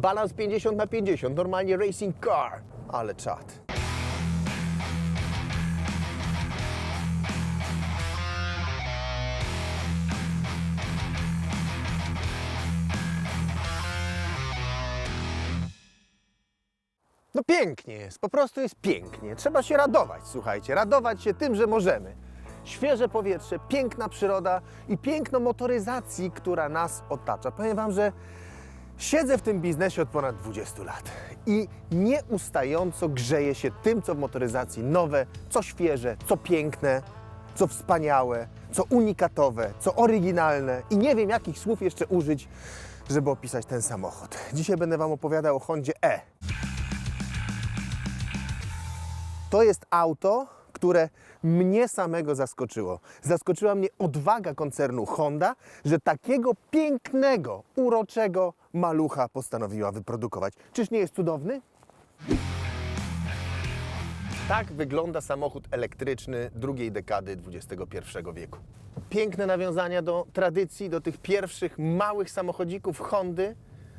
balans 50 na 50, normalnie racing car. Ale czad. No pięknie jest, po prostu jest pięknie. Trzeba się radować, słuchajcie, radować się tym, że możemy. Świeże powietrze, piękna przyroda i piękno motoryzacji, która nas otacza. Powiem Wam, że siedzę w tym biznesie od ponad 20 lat i nieustająco grzeję się tym, co w motoryzacji nowe, co świeże, co piękne, co wspaniałe, co unikatowe, co oryginalne i nie wiem, jakich słów jeszcze użyć, żeby opisać ten samochód. Dzisiaj będę Wam opowiadał o Hondzie E. To jest auto, które mnie samego zaskoczyło. Zaskoczyła mnie odwaga koncernu Honda, że takiego pięknego, uroczego malucha postanowiła wyprodukować. Czyż nie jest cudowny? Tak wygląda samochód elektryczny drugiej dekady XXI wieku. Piękne nawiązania do tradycji, do tych pierwszych małych samochodzików Hondy.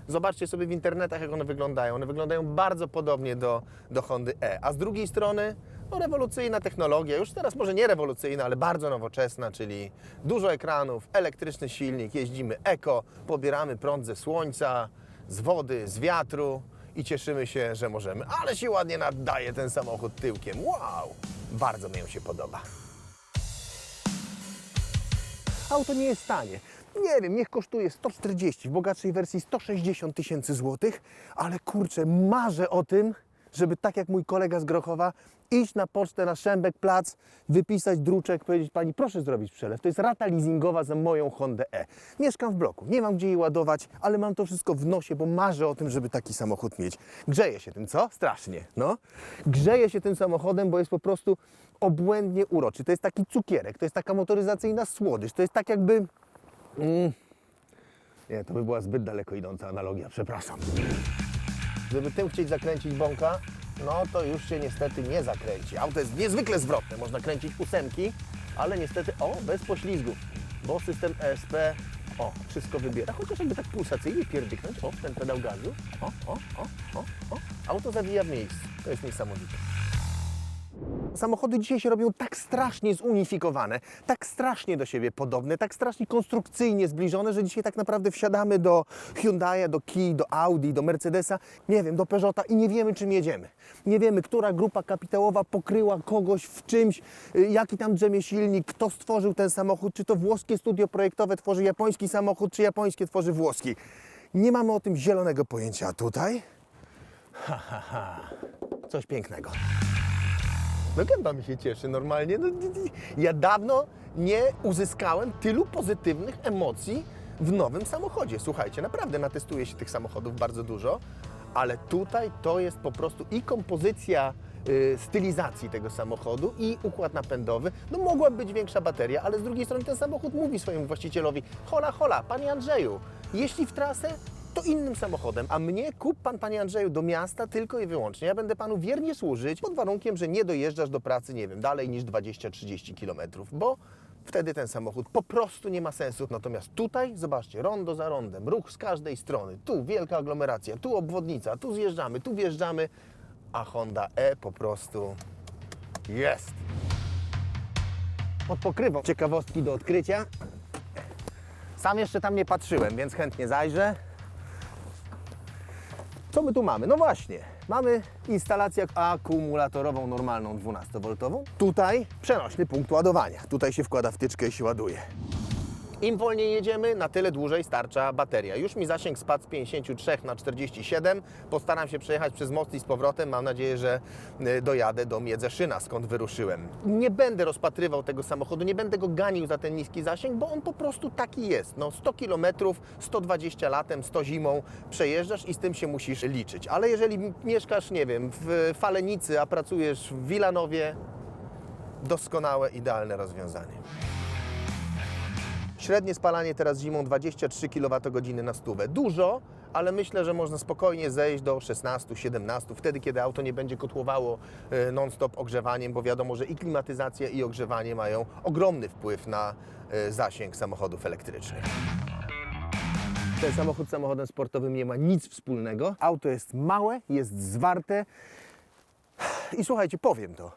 Zobaczcie sobie w internetach, jak one wyglądają. One wyglądają bardzo podobnie do, do Hondy E. A z drugiej strony no, rewolucyjna technologia, już teraz może nie rewolucyjna, ale bardzo nowoczesna, czyli dużo ekranów, elektryczny silnik, jeździmy eko, pobieramy prąd ze słońca, z wody, z wiatru i cieszymy się, że możemy. Ale się ładnie naddaje ten samochód tyłkiem. Wow! Bardzo mi się podoba. Auto nie jest tanie. Nie wiem, niech kosztuje 140, w bogatszej wersji 160 tysięcy złotych, ale kurczę, marzę o tym, żeby tak jak mój kolega z Grochowa, iść na pocztę na Szembek Plac, wypisać druczek, powiedzieć Pani, proszę zrobić przelew. To jest rata leasingowa za moją Hondę E. Mieszkam w bloku, nie mam gdzie jej ładować, ale mam to wszystko w nosie, bo marzę o tym, żeby taki samochód mieć. Grzeję się tym, co? Strasznie, no. Grzeję się tym samochodem, bo jest po prostu obłędnie uroczy. To jest taki cukierek, to jest taka motoryzacyjna słodycz, to jest tak jakby... Mm. Nie, to by była zbyt daleko idąca analogia, przepraszam. Gdyby tym chcieć zakręcić bąka, no to już się niestety nie zakręci. Auto jest niezwykle zwrotne, można kręcić ósemki, ale niestety, o, bez poślizgów, bo system ESP, o, wszystko wybiera, chociaż jakby tak pulsacyjnie pierdyknąć, o, ten pedał gazu, o, o, o, o, o, auto zawija w miejscu, to jest niesamowite. Samochody dzisiaj się robią tak strasznie zunifikowane, tak strasznie do siebie podobne, tak strasznie konstrukcyjnie zbliżone, że dzisiaj tak naprawdę wsiadamy do Hyundai'a, do Kia, do Audi, do Mercedesa, nie wiem, do Peugeota i nie wiemy czym jedziemy. Nie wiemy, która grupa kapitałowa pokryła kogoś w czymś, y, jaki tam drzemie silnik, kto stworzył ten samochód, czy to włoskie studio projektowe tworzy japoński samochód, czy japońskie tworzy włoski. Nie mamy o tym zielonego pojęcia tutaj. Ha, ha, ha. Coś pięknego. No gęba mi się cieszy normalnie. No, ja dawno nie uzyskałem tylu pozytywnych emocji w nowym samochodzie. Słuchajcie, naprawdę natestuje się tych samochodów bardzo dużo, ale tutaj to jest po prostu i kompozycja y, stylizacji tego samochodu i układ napędowy. No mogłaby być większa bateria, ale z drugiej strony ten samochód mówi swojemu właścicielowi hola, hola, panie Andrzeju, jeśli w trasę, to innym samochodem, a mnie kup pan, panie Andrzeju, do miasta tylko i wyłącznie. Ja będę panu wiernie służyć pod warunkiem, że nie dojeżdżasz do pracy, nie wiem, dalej niż 20-30 kilometrów, bo wtedy ten samochód po prostu nie ma sensu. Natomiast tutaj, zobaczcie, rondo za rondem, ruch z każdej strony, tu wielka aglomeracja, tu obwodnica, tu zjeżdżamy, tu wjeżdżamy, a Honda E po prostu jest. Pod pokrywą ciekawostki do odkrycia. Sam jeszcze tam nie patrzyłem, więc chętnie zajrzę. Co my tu mamy? No właśnie, mamy instalację akumulatorową normalną 12V. Tutaj przenośny punkt ładowania. Tutaj się wkłada wtyczkę i się ładuje. Im wolniej jedziemy, na tyle dłużej starcza bateria. Już mi zasięg spadł z 53 na 47. Postaram się przejechać przez most i z powrotem. Mam nadzieję, że y, dojadę do Miedzeszyna, skąd wyruszyłem. Nie będę rozpatrywał tego samochodu, nie będę go ganił za ten niski zasięg, bo on po prostu taki jest. No 100 km, 120 latem, 100 zimą przejeżdżasz i z tym się musisz liczyć. Ale jeżeli mieszkasz, nie wiem, w Falenicy, a pracujesz w Wilanowie, doskonałe, idealne rozwiązanie. Średnie spalanie teraz zimą 23 kWh na stówę. Dużo, ale myślę, że można spokojnie zejść do 16-17, wtedy kiedy auto nie będzie kotłowało e, non-stop ogrzewaniem, bo wiadomo, że i klimatyzacja i ogrzewanie mają ogromny wpływ na e, zasięg samochodów elektrycznych. Ten samochód z samochodem sportowym nie ma nic wspólnego. Auto jest małe, jest zwarte. I słuchajcie, powiem to.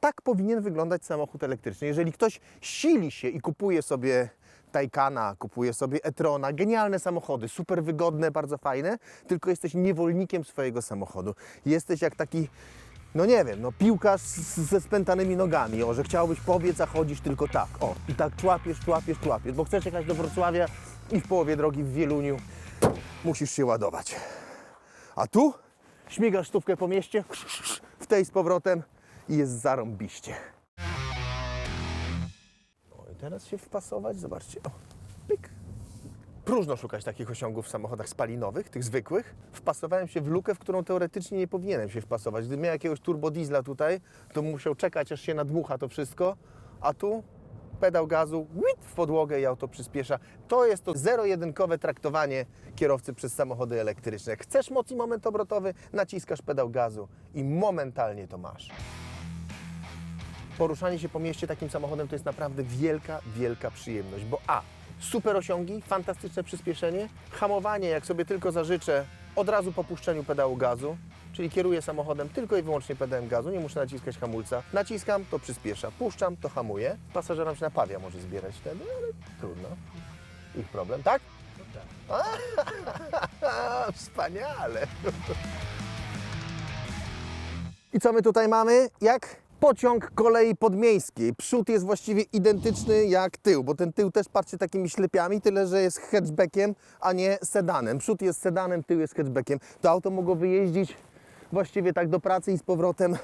Tak powinien wyglądać samochód elektryczny. Jeżeli ktoś sili się i kupuje sobie Taycana, kupuje sobie e-trona, genialne samochody, super wygodne, bardzo fajne, tylko jesteś niewolnikiem swojego samochodu. Jesteś jak taki, no nie wiem, no piłkarz z- ze spętanymi nogami, o, że chciałbyś pobiec, a chodzisz tylko tak, o, i tak człapiesz, człapiesz, człapiesz, bo chcesz jechać do Wrocławia i w połowie drogi w Wieluniu musisz się ładować. A tu śmigasz stówkę po mieście, w tej z powrotem i jest zarąbiście. Teraz się wpasować, zobaczcie, o, pyk. Próżno szukać takich osiągów w samochodach spalinowych, tych zwykłych. Wpasowałem się w lukę, w którą teoretycznie nie powinienem się wpasować. Gdybym miał jakiegoś turbodiesla tutaj, to musiał czekać, aż się nadmucha to wszystko, a tu pedał gazu, łit w podłogę i auto przyspiesza. To jest to zero-jedynkowe traktowanie kierowcy przez samochody elektryczne. Jak chcesz moc i moment obrotowy, naciskasz pedał gazu i momentalnie to masz. Poruszanie się po mieście takim samochodem to jest naprawdę wielka, wielka przyjemność, bo a, super osiągi, fantastyczne przyspieszenie, hamowanie, jak sobie tylko zażyczę, od razu po puszczeniu pedału gazu, czyli kieruję samochodem tylko i wyłącznie pedałem gazu, nie muszę naciskać hamulca. Naciskam, to przyspiesza, puszczam, to hamuje. Pasażerom się napawia może zbierać wtedy, ale trudno. Ich problem, tak? Wspaniale! I co my tutaj mamy? Jak pociąg kolei podmiejskiej. Przód jest właściwie identyczny jak tył, bo ten tył też patrzcie takimi ślepiami, tyle że jest hatchbackiem, a nie sedanem. Przód jest sedanem, tył jest hatchbackiem. To auto mogło wyjeździć właściwie tak do pracy i z powrotem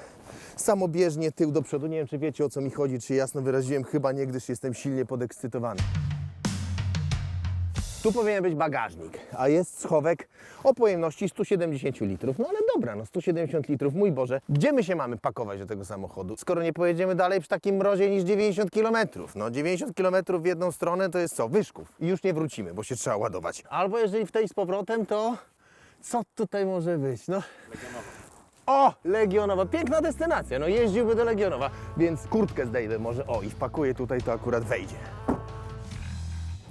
samobieżnie tył do przodu. Nie wiem, czy wiecie o co mi chodzi, czy jasno wyraziłem, chyba nie, gdyż jestem silnie podekscytowany. Tu powinien być bagażnik, a jest schowek o pojemności 170 litrów. No ale dobra, no 170 litrów, mój Boże, gdzie my się mamy pakować do tego samochodu, skoro nie pojedziemy dalej przy takim mrozie niż 90 km? No 90 km w jedną stronę to jest co? Wyszków. I już nie wrócimy, bo się trzeba ładować. Albo jeżeli w tej z powrotem, to co tutaj może być? No. O, Legionowa, piękna destynacja, no jeździłby do Legionowa, więc kurtkę zdejdę może, o i wpakuję tutaj, to akurat wejdzie.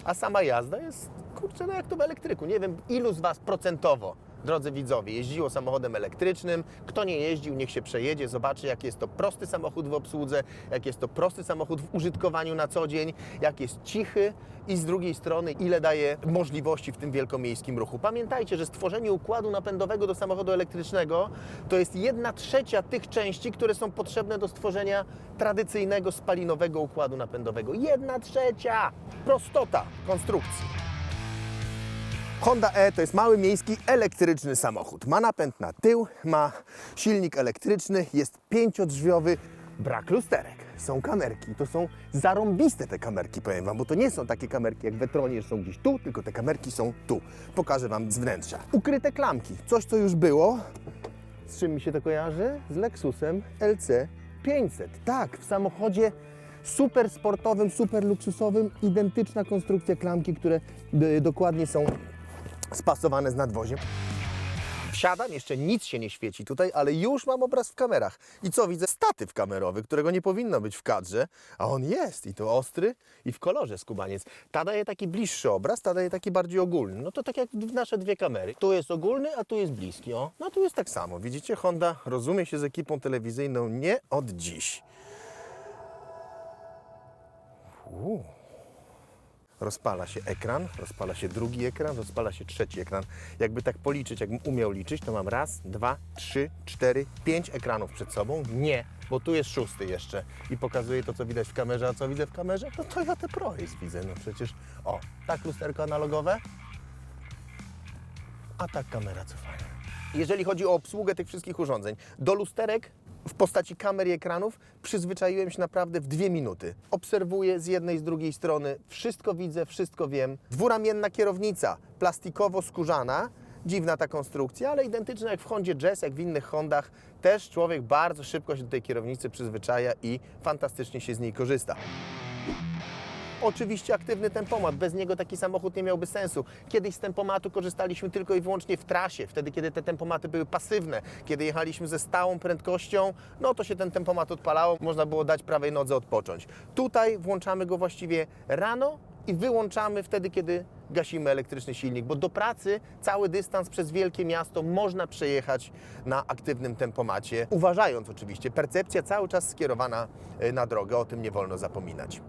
A sama jazda jest, kurczę, no jak to w elektryku. Nie wiem, ilu z Was procentowo, drodzy widzowie, jeździło samochodem elektrycznym. Kto nie jeździł, niech się przejedzie, zobaczy, jak jest to prosty samochód w obsłudze, jak jest to prosty samochód w użytkowaniu na co dzień, jak jest cichy i z drugiej strony, ile daje możliwości w tym wielkomiejskim ruchu. Pamiętajcie, że stworzenie układu napędowego do samochodu elektrycznego to jest jedna trzecia tych części, które są potrzebne do stworzenia tradycyjnego spalinowego układu napędowego. Jedna trzecia! Prostota konstrukcji. Honda E to jest mały miejski elektryczny samochód. Ma napęd na tył, ma silnik elektryczny, jest pięciodrzwiowy, brak lusterek. Są kamerki, to są zarąbiste te kamerki, powiem Wam, bo to nie są takie kamerki jak w Etronie, że są gdzieś tu, tylko te kamerki są tu. Pokażę Wam z wnętrza. Ukryte klamki, coś co już było. Z czym mi się to kojarzy? Z Lexusem LC 500. Tak, w samochodzie super sportowym, super luksusowym, identyczna konstrukcja klamki, które y, dokładnie są spasowane z nadwoziem. Wsiadam, jeszcze nic się nie świeci tutaj, ale już mam obraz w kamerach. I co widzę? Statyw kamerowy, którego nie powinno być w kadrze, a on jest i to ostry i w kolorze skubaniec. Ta daje taki bliższy obraz, ta daje taki bardziej ogólny. No to tak jak nasze dwie kamery. Tu jest ogólny, a tu jest bliski. O, no tu jest tak samo. Widzicie, Honda rozumie się z ekipą telewizyjną nie od dziś. Uuu. Rozpala się ekran, rozpala się drugi ekran, rozpala się trzeci ekran. Jakby tak policzyć, jakbym umiał liczyć, to mam raz, dwa, trzy, cztery, pięć ekranów przed sobą. Nie, bo tu jest szósty jeszcze i pokazuje to, co widać w kamerze, a co widzę w kamerze? To ja Pro jest widzę, no przecież, o, tak lusterko analogowe, a tak kamera cofania. Jeżeli chodzi o obsługę tych wszystkich urządzeń, do lusterek w postaci kamer i ekranów przyzwyczaiłem się naprawdę w dwie minuty. Obserwuję z jednej, z drugiej strony, wszystko widzę, wszystko wiem. Dwuramienna kierownica, plastikowo-skórzana, dziwna ta konstrukcja, ale identyczna jak w Hondzie Jazz, jak w innych Hondach. Też człowiek bardzo szybko się do tej kierownicy przyzwyczaja i fantastycznie się z niej korzysta. Oczywiście aktywny tempomat, bez niego taki samochód nie miałby sensu. Kiedyś z tempomatu korzystaliśmy tylko i wyłącznie w trasie, wtedy kiedy te tempomaty były pasywne. Kiedy jechaliśmy ze stałą prędkością, no to się ten tempomat odpalało, można było dać prawej nodze odpocząć. Tutaj włączamy go właściwie rano i wyłączamy wtedy, kiedy gasimy elektryczny silnik, bo do pracy cały dystans przez wielkie miasto można przejechać na aktywnym tempomacie, uważając oczywiście, percepcja cały czas skierowana y, na drogę, o tym nie wolno zapominać.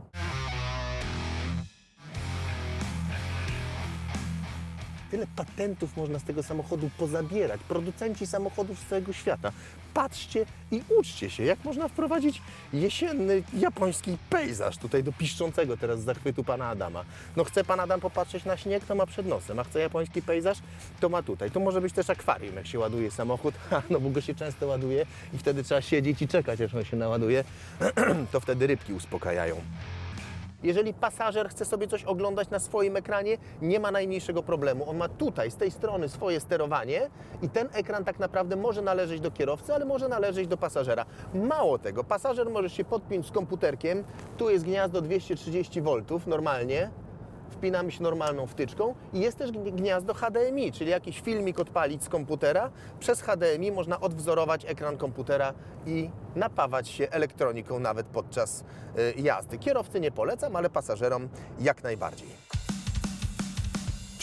Tyle patentów można z tego samochodu pozabierać. Producenci samochodów z całego świata. Patrzcie i uczcie się, jak można wprowadzić jesienny japoński pejzaż tutaj do piszczącego teraz zachwytu pana Adama. No chce pan Adam popatrzeć na śnieg, to ma przed nosem, a chce japoński pejzaż, to ma tutaj. To może być też akwarium, jak się ładuje samochód, no bo go się często ładuje i wtedy trzeba siedzieć i czekać, aż on się naładuje. to wtedy rybki uspokajają. Jeżeli pasażer chce sobie coś oglądać na swoim ekranie, nie ma najmniejszego problemu. On ma tutaj, z tej strony swoje sterowanie i ten ekran tak naprawdę może należeć do kierowcy, ale może należeć do pasażera. Mało tego, pasażer może się podpiąć z komputerkiem. Tu jest gniazdo 230 V normalnie. Wpinamy się normalną wtyczką i jest też gni- gniazdo HDMI, czyli jakiś filmik odpalić z komputera. Przez HDMI można odwzorować ekran komputera i napawać się elektroniką nawet podczas y, jazdy. Kierowcy nie polecam, ale pasażerom jak najbardziej.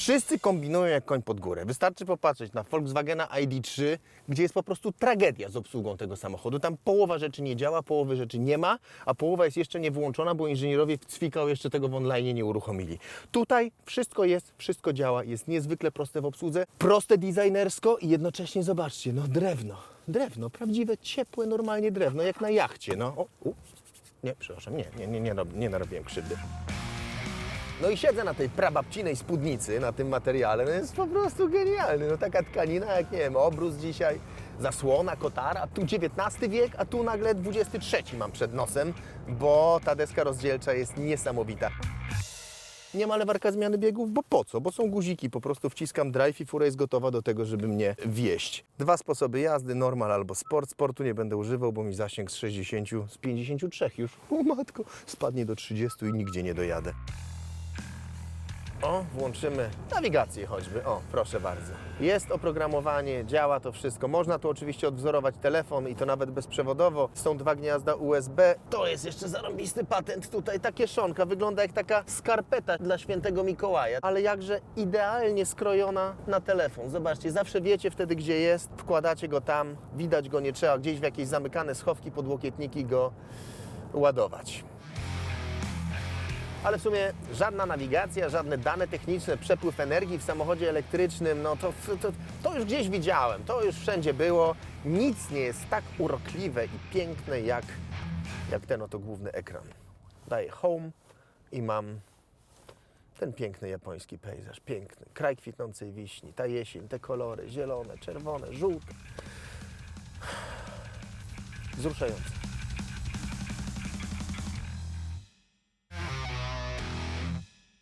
Wszyscy kombinują jak koń pod górę. Wystarczy popatrzeć na Volkswagena ID3, gdzie jest po prostu tragedia z obsługą tego samochodu. Tam połowa rzeczy nie działa, połowy rzeczy nie ma, a połowa jest jeszcze nie włączona, bo inżynierowie w Cwikał jeszcze tego w online nie uruchomili. Tutaj wszystko jest, wszystko działa, jest niezwykle proste w obsłudze, proste designersko i jednocześnie zobaczcie, no drewno, drewno, prawdziwe, ciepłe, normalnie drewno, jak na jachcie. No, o, u. Nie, przepraszam, nie, nie, nie, nie, nie narobiłem krzywdy. No i siedzę na tej prababcinej spódnicy, na tym materiale, no jest po prostu genialny. No taka tkanina, jak nie wiem, obrus dzisiaj, zasłona, kotara, tu XIX wiek, a tu nagle XXIII mam przed nosem, bo ta deska rozdzielcza jest niesamowita. Nie ma lewarka zmiany biegów, bo po co? Bo są guziki, po prostu wciskam drive i fura jest gotowa do tego, żeby mnie wieść. Dwa sposoby jazdy, normal albo sport. Sportu nie będę używał, bo mi zasięg z 60, z 53 już, o matko, spadnie do 30 i nigdzie nie dojadę. O, włączymy nawigację choćby. O, proszę bardzo. Jest oprogramowanie, działa to wszystko. Można tu oczywiście odwzorować telefon i to nawet bezprzewodowo. Są dwa gniazda USB. To jest jeszcze zarąbisty patent tutaj. Ta kieszonka wygląda jak taka skarpeta dla świętego Mikołaja, ale jakże idealnie skrojona na telefon. Zobaczcie, zawsze wiecie wtedy, gdzie jest. Wkładacie go tam, widać go nie trzeba gdzieś w jakieś zamykane schowki, podłokietniki go ładować ale w sumie żadna nawigacja, żadne dane techniczne, przepływ energii w samochodzie elektrycznym, no to, to, to już gdzieś widziałem, to już wszędzie było. Nic nie jest tak urokliwe i piękne jak, jak ten oto główny ekran. Daję home i mam ten piękny japoński pejzaż, piękny. Kraj kwitnącej wiśni, ta jesień, te kolory, zielone, czerwone, żółte. Wzruszające.